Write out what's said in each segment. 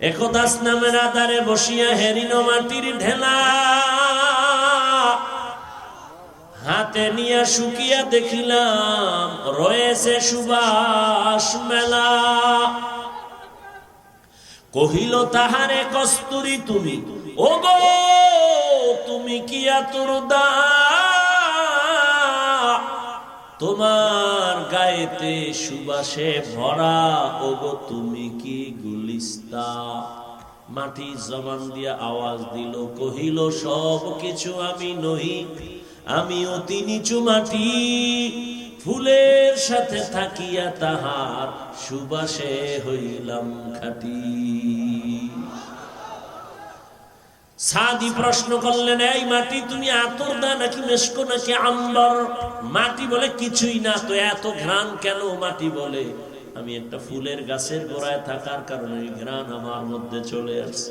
একদাস নামের আধারে বসিয়া হেরিন মাটির ঢেলা। হাতে নিয়ে শুকিয়া দেখিলাম, রয়েছে সুবাস মেলা। কহিল, তাহারে কস্তুরি তুমি? ও গো তুমি কি আতুর দা তোমার গায়েতে সুবাসে ভরা, ওগো তুমি কি গুলিস্তা? মাটি জবান দিয়া আওয়াজ দিল, কহিল, সব কিছু আমি নহি আমি অতি নিচু মাটি। ফুলের সাথে থাকিয়া তাহার সুবাসে হইলাম খাটি। সাদি প্রশ্ন করলেন, এই মাটি তুমি আতর দা নাকি মেশকো নাকি আম্বর? মাটি বলে, কিছুই না, তো এত ঘ্রাণ কেন মাটি বলে? আমি একটা ফুলের গাছের গোড়ায় থাকার কারণে ঘ্রাণ আমার মধ্যে চলে আসছে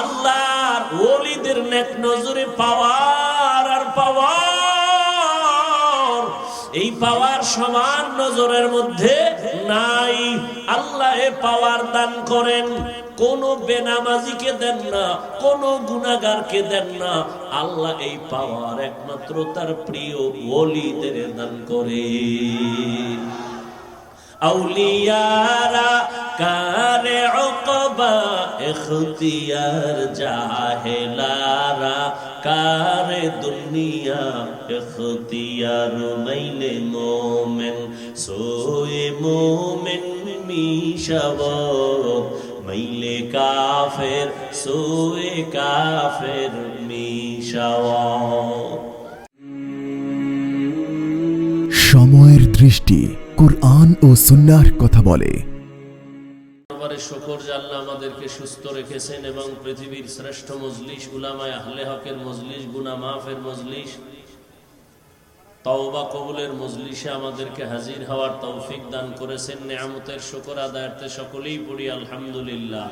আল্লাহর ওলিদের নেক নজরে পাওয়ার আর পাওয়ার। এই পাওয়ার সমান নজরের মধ্যে নাই। আল্লাহ এ পাওয়ার দান করেন। কোন বেনামাজিকে দেন না, কোন গুনাগারকে দেন না। আল্লাহ এই পাওয়ার একমাত্র তার প্রিয় ওলিদের দান করে আউলিয়ারা কারে অকবা এখতিয়ার জাহেলারা কারে দুনিয়া এখতিয়ার মাইলে মোমেন, সোয়ে মোমেন মিশাব মাইলে কাফের, সোয়ে কাফের মিশাওয়া সময়ের দৃষ্টি কোরআন ও সুন্নাহর কথা বলে। দরবারে শুকর যে আল্লাহ আমাদেরকে সুস্থ রেখেছেন এবং পৃথিবীর শ্রেষ্ঠ মজলিস, উলামায় আহলে হকের মজলিস গুনা মাফের মজলিস, তওবা কবুলের মজলিসে আমাদেরকে হাজির হওয়ার তৌফিক দান করেছেন। নেয়ামতের শুকর আদায়ার্থে সকলেই পড়ি, আলহামদুলিল্লাহ।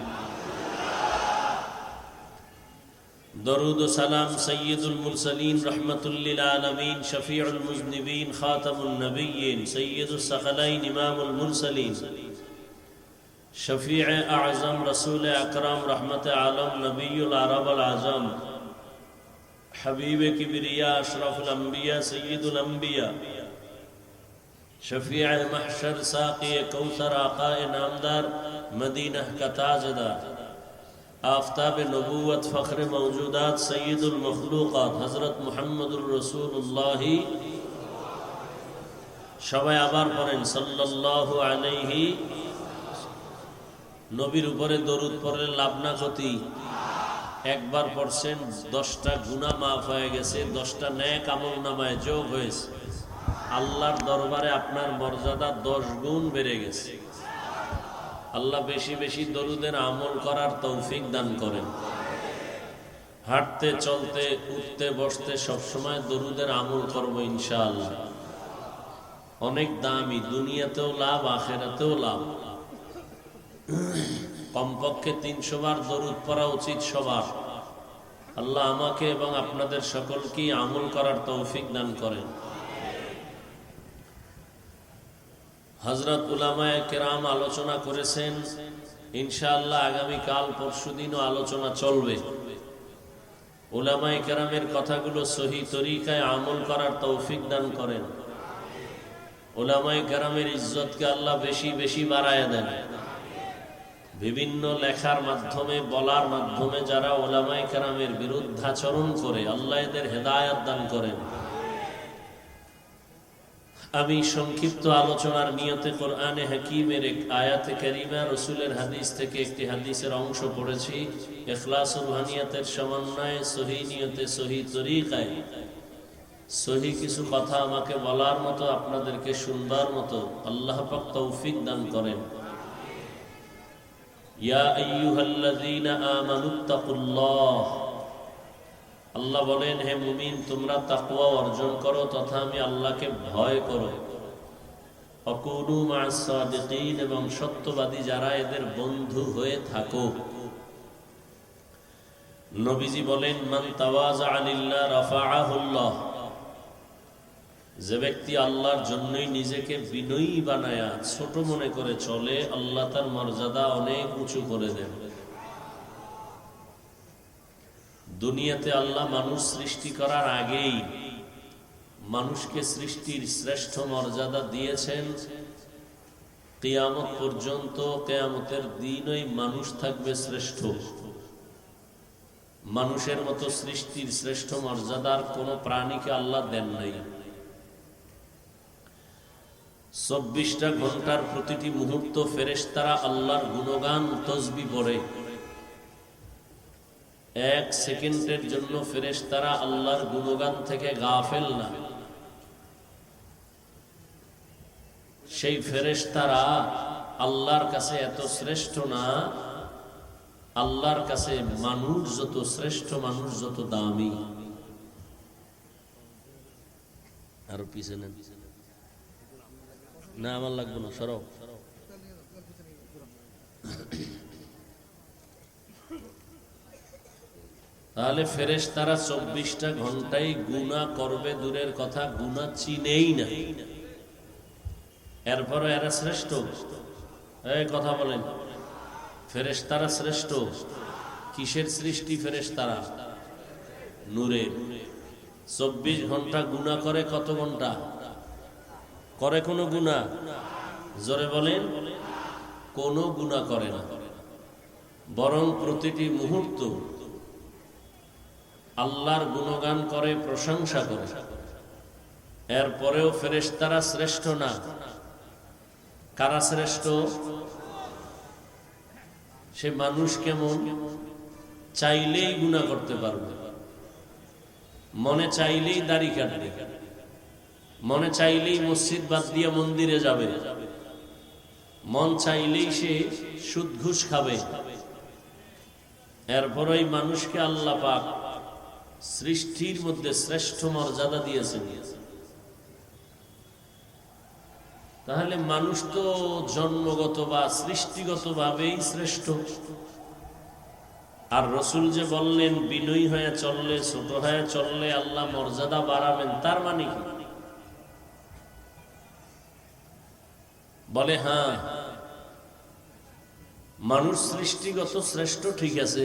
درود و سلام سید المرسلین رحمت للعالمین، شفیع المذنبین، خاتم النبیین، سید السخلین، امام المرسلین. شفیع اعظم، رسول اکرم، رحمت عالم، نبی العرب العظم. حبیب کبریا، اشرف الانبیاء، سید الانبیاء. شفیع محشر ساقی کوثر، آقا نامدار، مدینہ کا تاجدار. آفتاب نبوت فخر موجودات سید المخلوقات حضرت محمد الرسول اللہ সবাই আবার পড়েন সাল্লাহ আলাইহি। নবীর উপরে দরুদ পড়লে লাভ না গতি একবার পড়ছেন, দশটা গুণা মাফ হয়ে গেছে, দশটা ন্যাক আমল নামায় যোগ হয়েছে। আল্লাহর দরবারে আপনার মর্যাদা দশ গুণ বেড়ে গেছে। আল্লাহ বেশি বেশি দরুদের আমল করার তৌফিক দান করেন। হাঁটতে, চলতে, উঠতে, বসতে সবসময় দরুদের আমল করব ইনশাআল্লাহ। অনেক দামি, দুনিয়াতেও লাভ, আখেরাতেও লাভ। কমপক্ষে তিনশো বার দরুদ পড়া উচিত সবার। আল্লাহ আমাকে এবং আপনাদের সকলকেই আমল করার তৌফিক দান করেন। হজরত উলামায় কেরাম আলোচনা করেছেন, ইনশাআল্লাহ আগামীকাল পরশু দিনও আলোচনা চলবে। উলামায় কেরামের কথাগুলো সহি তরিকায় আমল করার তৌফিক দান করেন। ওলামায় কেরামের ইজ্জতকে আল্লাহ বেশি বেশি বাড়ায় দেন। বিভিন্ন লেখার মাধ্যমে, বলার মাধ্যমে যারা ওলামাই কেরামের বিরুদ্ধাচরণ করে, আল্লাহ এদের হেদায়াত দান করেন। আমি সংক্ষিপ্ত আলোচনার নিয়তে কোরআনে হাকিমের এক আয়াতে করিমা, রসুলের হাদিস থেকে একটি হাদিসের অংশ পড়েছি। এখলাসুল হানিয়াতের সমন্বয়ে, সহি নিয়তে, সহি তরিকায়। সহি কিছু কথা আমাকে বলার মতো, আপনাদেরকে শুনবার মতো। আল্লাহ পাক তৌফিক দান করেন। ইয়া আইয়ুহাল্লাযীনা আমানুত্তাকুল্লাহ আল্লাহ বলেন, হে মুমিন, তোমরা তাকওয়া অর্জন করো তথা আমি আল্লাহকে ভয় করো। এবং সত্যবাদী যারা এদের বন্ধু হয়ে থাকো। নবীজি বলেন, মান রাফাআহুল্লাহ যে ব্যক্তি আল্লাহর জন্যই নিজেকে বিনয়ী বানায়া, ছোট মনে করে চলে, আল্লাহ তার মর্যাদা অনেক উঁচু করে দেন। দুনিয়াতে আল্লাহ মানুষ সৃষ্টি করার আগেই মানুষকে সৃষ্টির শ্রেষ্ঠ মর্যাদা দিয়েছেন। কেয়ামত পর্যন্ত কেয়ামতের দিনই মানুষ থাকবে শ্রেষ্ঠ। মানুষের মতো সৃষ্টির শ্রেষ্ঠ মর্যাদার কোন প্রাণীকে আল্লাহ দেন নাই। চব্বিশটা ঘণ্টার প্রতিটি মুহূর্ত ফেরেশতারা আল্লাহর গুণগান, তসবি পড়ে। এক সেকেন্ডের জন্য ফেরেশতারা আল্লাহর গুণগান থেকে গাফেল না। সেই ফেরেশতারা আল্লাহর কাছে এত শ্রেষ্ঠ না, আল্লাহর কাছে মানুষ যত শ্রেষ্ঠ, মানুষ যত দামি। আরও পিছনে না, আমার লাগবে না সরব তাহলে ফেরেশ তারা চব্বিশটা ঘন্টায় গুণা করবে, দূরের কথা গুণা চিনেই না। এরপরও এরা শ্রেষ্ঠ। এই কথা বলেন। ফেরেশ তারা শ্রেষ্ঠ। কিসের সৃষ্টি ফেরেশ তারা নূরের চব্বিশ ঘণ্টা গুণা করে কত ঘণ্টা? করে কোনো গুণা জোরে বলেন, কোনো গুণা করে না। বরং প্রতিটি মুহূর্ত আল্লাহর গুণগান করে, প্রশংসা করে। এরপরেও ফেরেশতারা শ্রেষ্ঠ না। কারা শ্রেষ্ঠ? সে মানুষ কেমন? চাইলেই গুণা করতে পারবে। মনে চাইলেই দাড়ি কাটবে। মনে চাইলেই মসজিদ বাদ দিয়ে মন্দিরে যাবে। মন চাইলেই সে সুদ ঘুষ খাবে। এরপর ওই মানুষকে আল্লাহ পাক সৃষ্টির মধ্যে শ্রেষ্ঠ মর্যাদা দিয়েছেন। তাহলে মানুষ তো জন্মগত বা সৃষ্টিগত ভাবেই শ্রেষ্ঠ। আর রসুল যে বললেন, বিনয়ী হয়ে চললে, ছোট হয়ে চললে আল্লাহ মর্যাদা বাড়াবেন, তার মানে কি? বলে হ্যাঁ মানুষ সৃষ্টিগত শ্রেষ্ঠ ঠিক আছে।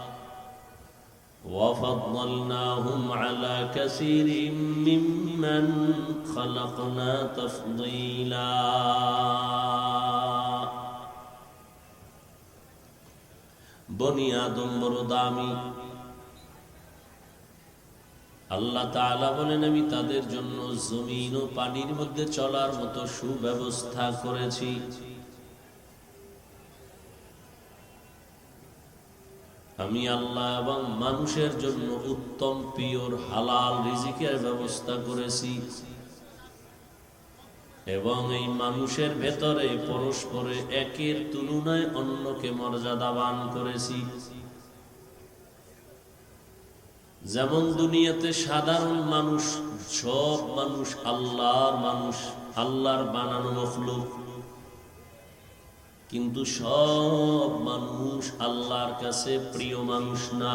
وفضلناهم على كثير ممن خلقنا تفضيلا বনি আদম বড় দামি আল্লাহ তাআলা বলেন আমি তাদের জন্য জমিন ও পানির মধ্যে চলার মতো সুব্যবস্থা করেছি আমি আল্লাহ এবং মানুষের জন্য উত্তম, পিওর, হালাল রিজিকের ব্যবস্থা করেছি। এবং এই মানুষের ভেতরে পরস্পরে একের তুলনায় অন্যকে মর্যাদাবান করেছি। যেমন দুনিয়াতে সাধারণ মানুষ, সব মানুষ আল্লাহর মানুষ, আল্লাহর বানানো মখলুক। কিন্তু সব মানুষ আল্লাহর কাছে প্রিয় মানুষ না।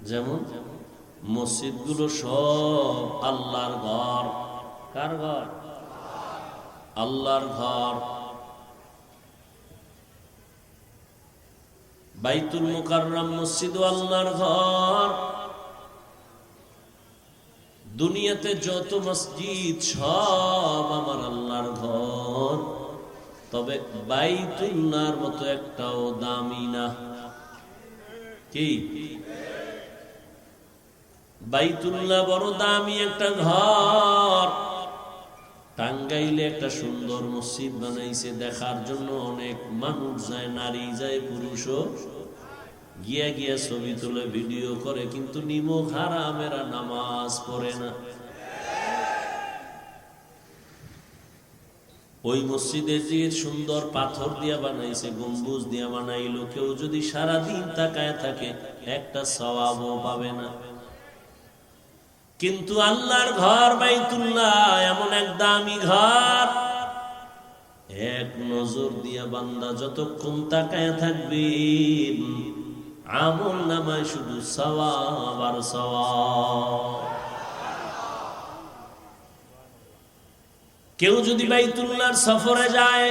যেমন মসজিদগুলো সব আল্লাহর ঘর। কার ঘর? আল্লাহর ঘর। বাইতুল মুকাররম মসজিদ আল্লাহর ঘর। দুনিয়াতে যত মসজিদ সব আমার আল্লাহর ঘর তবে বাইতুল্লাহর মতো একটাও দামি না। কি? বাইতুল্লাহ বড় দামি একটা ঘর। টাঙ্গাইলে একটা সুন্দর মসজিদ বানাইছে, দেখার জন্য অনেক মানুষ যায়, নারী যায় পুরুষও গিয়া গিয়া ছবি তুলে, ভিডিও করে, কিন্তু নিমক হারামেরা নামাজ পড়ে না। ওই মসজিদে যে সুন্দর পাথর দিয়া বানাইছে, গম্বুজ দিয়া বানাইলো, কেউ যদি সারাদিন তাকায় থাকে, একটা সওয়াবও পাবে না। কিন্তু আল্লাহর ঘর বাইতুল্লাহ, এমন এক দামি ঘর। এক নজর দিয়া বান্দা যতক্ষণ তাকায় থাকবে, আমল নামায় শুধু সওয়াব আর সওয়াব। কেউ যদি বাইতুল্লাহর সফরে যায়,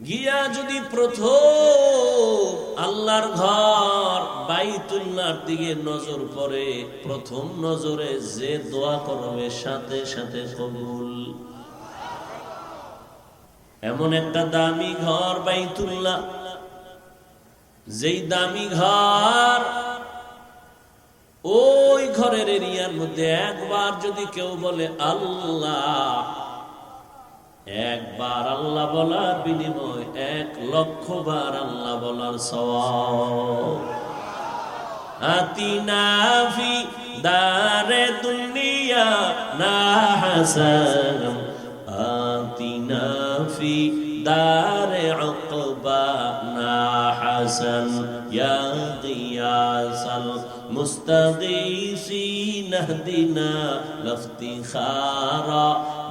গিয়া যদি প্রথম আল্লাহর ঘর বাইতুল্লাহর দিকে নজর পড়ে, প্রথম নজরে যে দোয়া করবে সাথে সাথে কবুল। এমন একটা দামি ঘর বাইতুল্লাহ, যেই দামি ঘর ওই ঘরের এরিয়ার মধ্যে একবার যদি কেউ বলে আল্লাহ, একবার আল্লাহ বলার বিনিময় এক লক্ষ বার আল্লাহ বলার ফি দারে দুনিয়া না হাসান আতিনা ফি দারে উকবা না হাসান। ইয়া مستغيثين اهدنا لافتخارا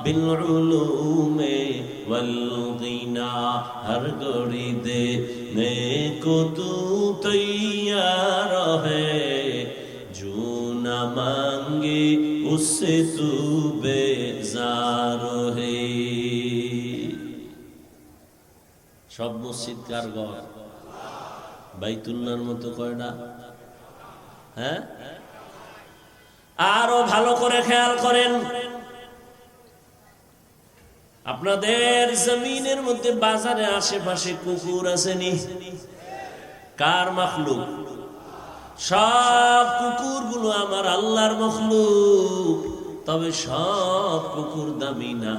بالعلوم والغنى هر گڑی دے نیک تو تیار ہے جو نہ مانگے اس سے تو بیزار ہے সব মসজিদ কার ঘর বাইতুল্লার মতো কয়টা হ্যাঁ? আরও ভালো করে খেয়াল করেন। আপনাদের জমিনের মধ্যে বাজারে আশেপাশে কুকুর আসেনি কার মখলুক? সব কুকুরগুলো আমার আল্লাহর মখলুক। তবে সব কুকুর দামি না।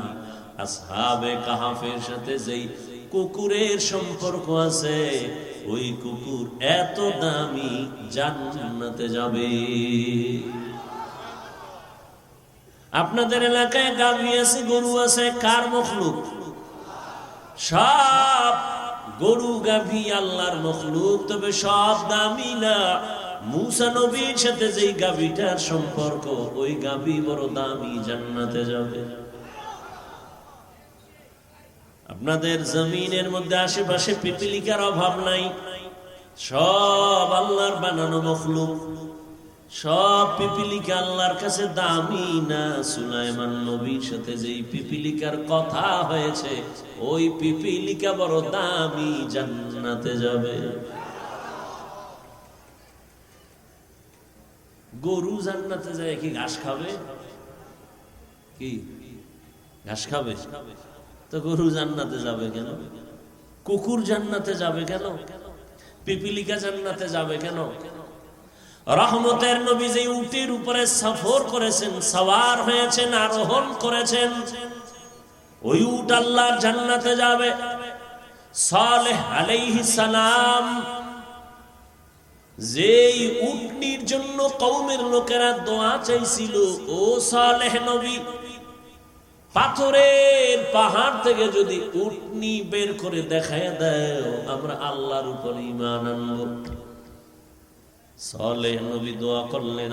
আসহাবে কাহাফের সাথে যেই কুকুরের সম্পর্ক আছে ওই কুকুর এত দামি জান্নাতে যাবে। আপনাদের এলাকায় গাভী আছে, গরু আছে, কার মখলুক? সব গরু গাভী আল্লাহর মখলুক, তবে সব দামি না। মুসা নবীর সাথে যেই গাভীটার সম্পর্ক, ওই গাভী বড় দামি জান্নাতে যাবে। আপনাদের জমিনের মধ্যে আশেপাশে পিপিলিকার অভাব নাই। সব আল্লাহর বানানো মখলুক। সব পিপিলিকা আল্লাহর কাছে দামি না। সুলাইমান নবীর সাথে যেই পিপিলিকার কথা হয়েছে, ওই পিপিলিকা বড় দামি জান্নাতে যাবে। গরু জান্নাতে যায় কি ঘাস খাবে? কি? ঘাস খাবে? তো গরু জান্নাতে যাবে কেন? কুকুর জান্নাতে যাবে কেন? পিপিলিকা জান্নাতে যাবে কেন? রহমতের নবী যে উটির উপরে সফর করেছেন, সওয়ার হয়েছেন, আরোহণ করেছেন, ওই উট আল্লাহর জান্নাতে যাবে। সালেহ আলাইহিস সালাম যেই উটনির জন্য কৌমের লোকেরা দোয়া চাইছিল, ও সালেহ নবী পাথরের পাহাড় থেকে যদি উটনি বের করে দেখায় দেয় আমরা আল্লাহর উপর ইমান আনব। নবী দোয়া করলেন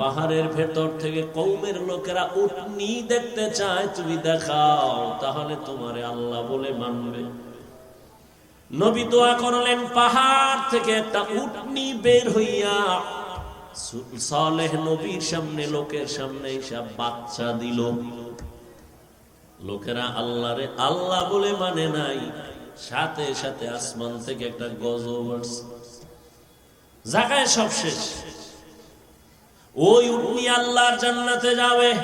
পাহাড়ের ভেতর থেকে কৌমের লোকেরা উটনি দেখতে চায়, তুমি দেখাও, তাহলে তোমারে আল্লাহ বলে মানবে। নবী দোয়া করলেন, পাহাড় থেকে একটা উটনি বের হইয়া সালেহ নবীর সামনে, লোকের সামনে সব বাচ্চা দিল। লোকেরা আল্লাহরে আল্লাহ বলে মানে নাই। সাথে সাথে আসমান থেকে একটা আসছে। জায়গায় সব শেষ। ওই উটনি আল্লাহর জান্নাতে যাবে।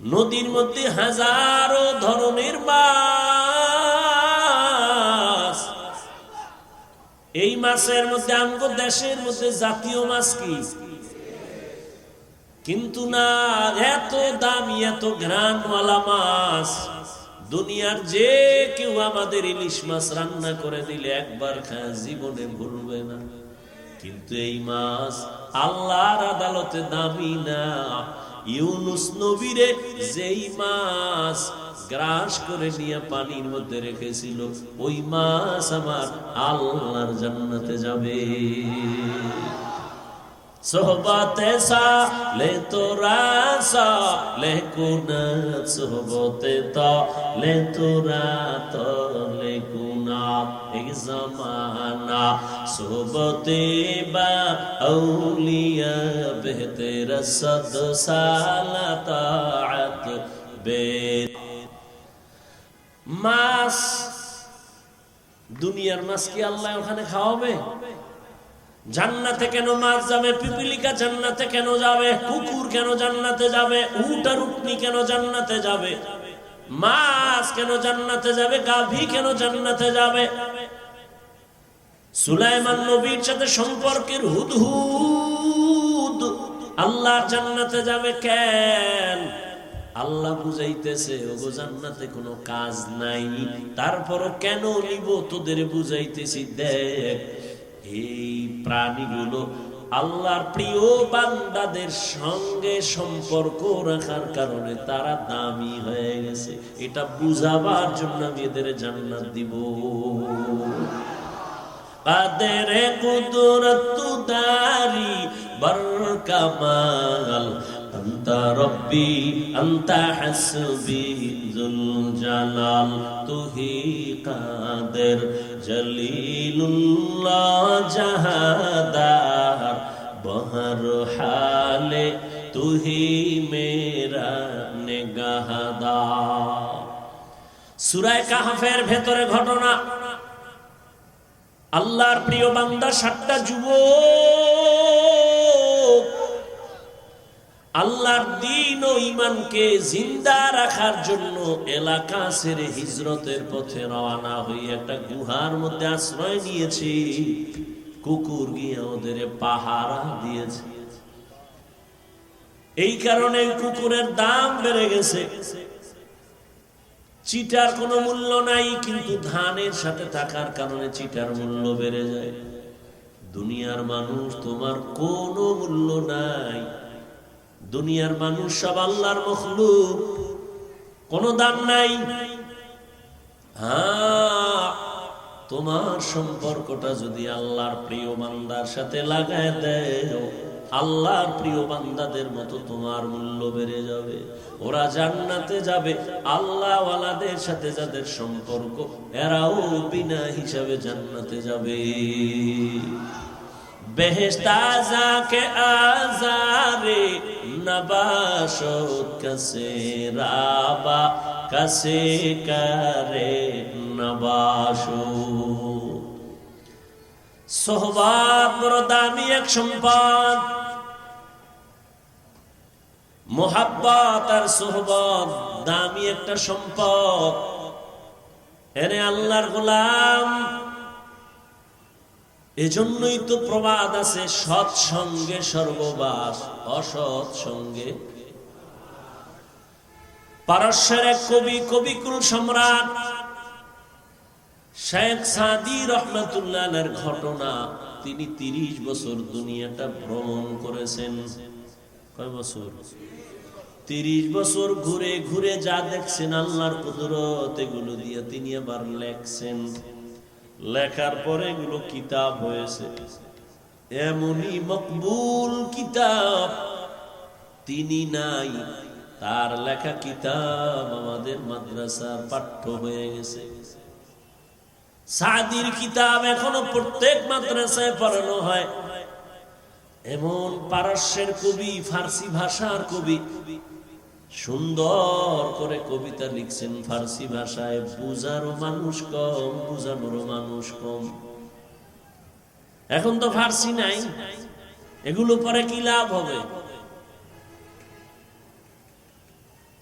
নদীর মধ্যে হাজারো ধরনের মাছ। এই মাছের মধ্যে আঙ্গ দেশের মধ্যে জাতীয় মাছ কি? কিন্তু না, এত দামি, এত ঘ্রাণওয়ালা মাছ। দুনিয়ার যে কেউ আমাদের ইলিশ মাছ রান্না করে দিলে একবার খায়, জীবনে ভুলবে না। কিন্তু এই মাছ আল্লাহর আদালতে দামি না। ইউনুস নবীরে যেই মাছ গ্রাস করে নিয়ে পানির মধ্যে রেখেছিল, ওই মাছ আমার আল্লাহর জান্নাতে যাবে। সোহবতে সা লে তোরা সা লে কুনাত সোহবতে ত লে তোরা ত লে কুনাত এক জমানা সোহবতে বা আউলিয়া বেহতে রসদ সালাতাত বে মাছ দুনিয়ার মাছ কি আল্লাহ ওখানে খাওয়াবে জান্নাতে কেন মাছ যাবে? পিপিলিকা জান্নাতে কেন যাবে? কুকুর কেন জান্নাতে যাবে? কেন জান্নাতে যাবে? মাছ কেন জান্নাতে যাবে? গাভী কেন জান্নাতে যাবে? সুলাইমান নবীর সাথে সম্পর্কের হুদহুদ। আল্লাহ জান্নাতে যাবে কেন? আল্লাহ বুঝাইতেছে, ওগো জান্নাতে কোনো কাজ নাই। তারপরও কেন নিব? তোদের বুঝাইতেছি, দেখ এই প্রাণীগুলো আল্লাহর প্রিয় বান্দাদের সঙ্গে সম্পর্ক রাখার কারণে তারা দামি হয়ে গেছে। এটা বুঝাবার জন্য আমি এদের জান্নাত দিব। কাদের কুদরত দারি বর কামাল أنت ربي أنت حسبي ذو الجلال তুহি কাদের জলিলুল্লাহ জাহাদার বহর হালে তুহি মেরা নেগাহাদার সুরায় কাহাফের ভেতরে ঘটনা আল্লাহর প্রিয় বান্দা সাতটা যুবক আল্লাহর দিন ও ইমানকে জিন্দা রাখার জন্য এলাকা ছেড়ে হিজরতের পথে রওনা হয়ে একটা গুহার মধ্যে আশ্রয় নিয়েছি। কুকুর গিয়ে ওদের পাহারা দিয়েছে। এই কারণে কুকুরের দাম বেড়ে গেছে। চিটার কোনো মূল্য নাই, কিন্তু ধানের সাথে থাকার কারণে চিটার মূল্য বেড়ে যায়। দুনিয়ার মানুষ তোমার কোনো মূল্য নাই। দুনিয়ার মানুষ সব আল্লাহর মখলুক। কোনো দাম নাই। হ্যাঁ তোমার সম্পর্কটা যদি আল্লাহর প্রিয় বান্দার সাথে লাগায় দেয় আল্লাহর প্রিয় বান্দাদের মতো তোমার মূল্য বেড়ে যাবে। ওরা জান্নাতে যাবে আল্লাহ ওয়ালাদের সাথে যাদের সম্পর্ক, এরাও বিনা হিসাবে জান্নাতে যাবে। বেহেস্তা যাকে আজারে নবাসত কাছে রাবা, কাছে করে নবাসো। সোহবাদ বড় দামি এক সম্পদ, মোহাব্বত আর সোহবত দামি একটা সম্পদ। এনে আল্লাহর গোলাম এজন্যই তো প্রবাদ আছে, সৎ সঙ্গে সর্ববাস, অসৎ সঙ্গে। পারস্যের এক কবি, কবিকুল সম্রাট শেখ সাদি রহমতুল্লাহের ঘটনা, তিনি তিরিশ বছর দুনিয়াটা ভ্রমণ করেছেন। কয় বছর? তিরিশ বছর ঘুরে ঘুরে যা দেখছেন, আল্লাহর কুদরত, এগুলো দিয়ে তিনি আবার লেখছেন। লেখার পরে এগুলো কিতাব হয়েছে। এমনই মকবুল কিতাব। তিনি নাই, তার লেখা কিতাব আমাদের মাদ্রাসার পাঠ্য হয়ে গেছে। সাদির কিতাব এখনও প্রত্যেক মাদ্রাসায় পড়ানো হয়। এমন পারস্যের কবি, ফার্সি ভাষার কবি। সুন্দর করে কবিতা লিখছেন ফার্সি ভাষায়, বুঝারও মানুষ কম, বুঝানোরও মানুষ কম। এখন তো ফার্সি নাই। এগুলো পরে কি লাভ হবে?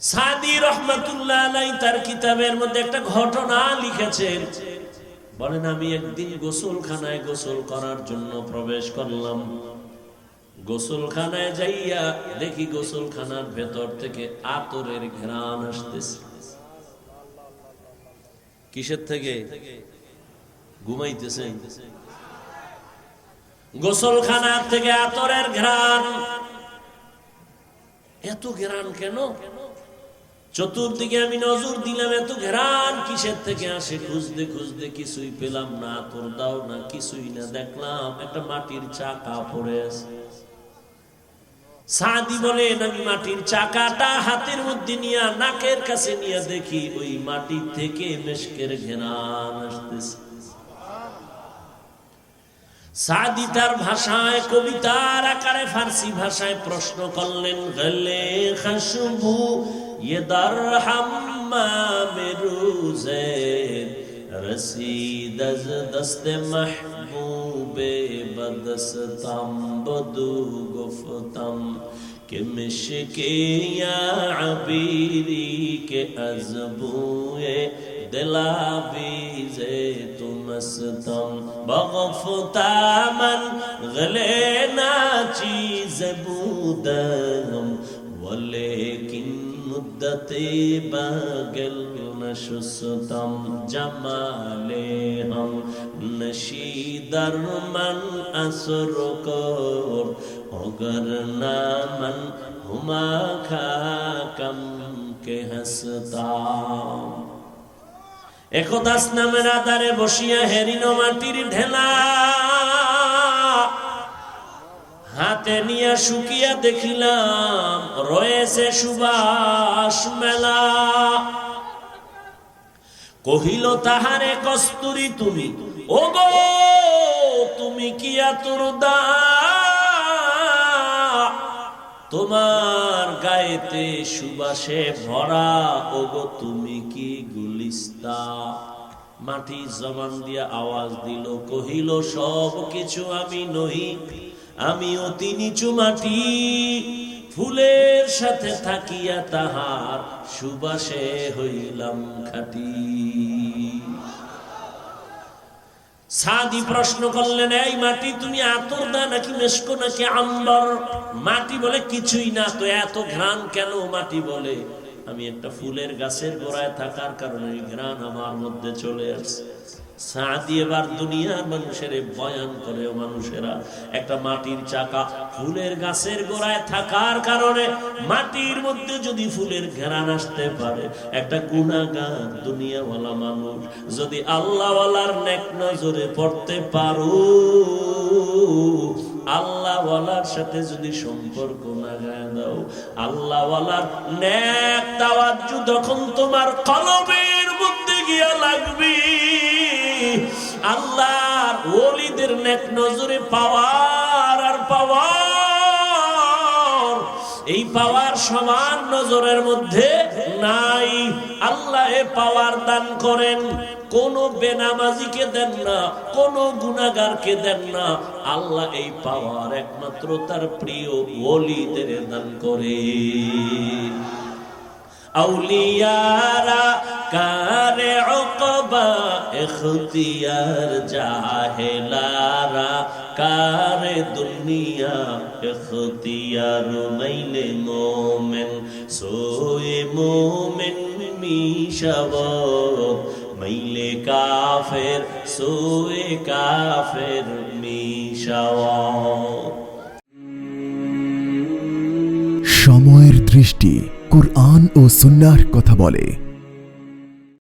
সাদি রহমতুল্লাহ আলাই তার কিতাবের মধ্যে একটা ঘটনা লিখেছেন। বলেন, আমি একদিন গোসলখানায় গোসল করার জন্য প্রবেশ করলাম। গোসলখানায় যাইয়া দেখি গোসলখানার ভেতর থেকে আতরের ঘ্রাণ আসতেছে। কিসের থেকে? ঘুমাইতেছেন গোসলখানার থেকে আতরের ঘ্রাণ। এত ঘ্রাণ কেন? চতুর্দিকে আমি নজর দিলাম, এত ঘেরান কিসের থেকে আসে? খুঁজতে খুঁজতে কিছুই পেলাম না তোর দাও না, কিছুই না দেখলাম, একটা মাটির চাকা পড়ে আছে। সাদি বলে আমি মাটির চাকাটা হাতের মধ্যে নিয়া নাকের কাছে নিয়ে দেখি ওই মাটি থেকে মেশকের ঘেরান আসতেছে সাদি তার ভাষায়, কবিতার আকারে ফার্সি ভাষায় প্রশ্ন করলেন, গেলে খাসুবু ইয়ে দার হাম্মা মেরুজের رسید از دست محبوب بدستم، بدو گفتم که مشکی یا عبیری که از بوی دلاویز تو مستم۔ بغفتا من غلینا چیز بودم ولیکن মুদ্দতে বাগল সুস্তম জমালে হম। নশি মন আসর কর, অগর না মন হুমা খাকম কে হসতাম। একদাস নামের আদারে বসিয়া হেরিনো মাটির ঢেলা। হাতে নিয়ে শুকিয়া দেখিলাম, রয়েছে সুবাস মেলা। কহিল, তাহারে কস্তুরি তুমি? ও গো তুমি কি আতুর তোমার গায়েতে সুবাসে ভরা ও গো তুমি কি গুলিস্তা? মাটি জবান দিয়া আওয়াজ দিল, কহিল সব কিছু আমি নহি আমি অতি নিচু মাটি ফুলের সাথে থাকিয়া তাহার সুবাসে হইলাম খাটি। সাদি প্রশ্ন করলেন, এই মাটি তুমি আতর দা নাকি মেশকো নাকি আম্বর? মাটি বলে, কিছুই না তো, এত ঘ্রাণ কেন মাটি বলে? আমি একটা ফুলের গাছের গোড়ায় থাকার কারণে ঘ্রাণ আমার মধ্যে চলে আসছে। পড়তে পারো, আল্লাহওয়ালার সাথে যদি সম্পর্ক লাগায় দাও, আল্লাহওয়ালার নেক তাওয়াজ্জু যখন তোমার কলবের মধ্যে গিয়া লাগবে। আল্লাহর ওলিদের নেক নজরে পাওয়ার আর পাওয়ার। এই পাওয়ার সমান নজরের মধ্যে নাই। আল্লাহ এ পাওয়ার দান করেন। কোন বেনামাজিকে দেন না, কোন গুনাগারকে দেন না। আল্লাহ এই পাওয়ার একমাত্র তার প্রিয় ওলিদের দান করে আউলিয়ারা কারে অকবা এখতিয়ার জাহেলারা কারে দুনিয়া এখতিয়ার মাইলে মোমেন, সোয়ে মোমেন মিশাবত মাইলে কাফের, সোয়ে কাফের মিশাওয়াত সময়ের দৃষ্টি কোরআন ও সুন্নার কথা বলে।